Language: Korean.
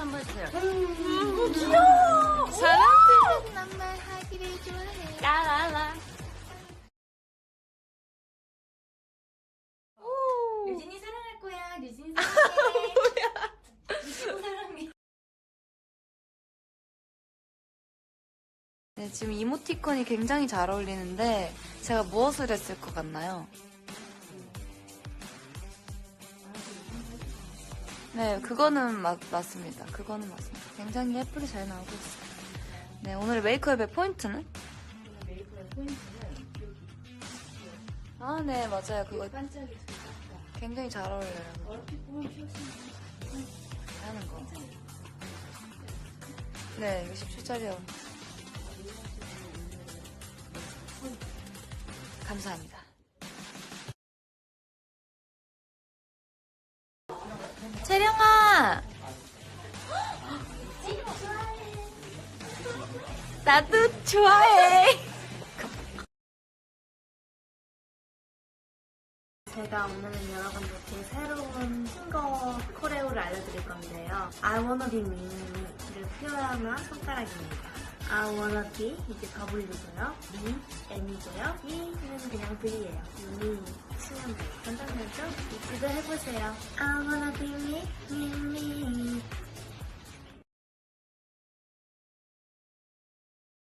한번 해주세요. 음, 귀여워. 사랑해. 난 말 하기를 좋아해. 라라라. 유진이 사랑할 거야. 유진이 사랑해. 유진이 사랑해. 네, 지금 이모티콘이 굉장히 잘 어울리는데 제가 무엇을 했을 것 같나요? 네, 그거는 맞, 맞습니다. 그거는 맞습니다. 굉장히 예쁘게 잘 나오고 있어요. 네, 오늘 메이크업의 포인트는? 아, 네, 맞아요. 그거 굉장히 잘 어울려요. 얼핏 보면 피었으면 하는 거. 네, 이거 17짜리요. 감사합니다. 나도 좋아해! 제가 오늘은 여러분들께 새로운 싱거 코레오를 알려드릴 건데요. I wanna be me를 표현한 손가락입니다. I wanna be 이제 더블유고요. me, M이고요. me는 그냥 V예요. me 치면 돼요. 간단하죠? 이거 해보세요. I wanna be me, me.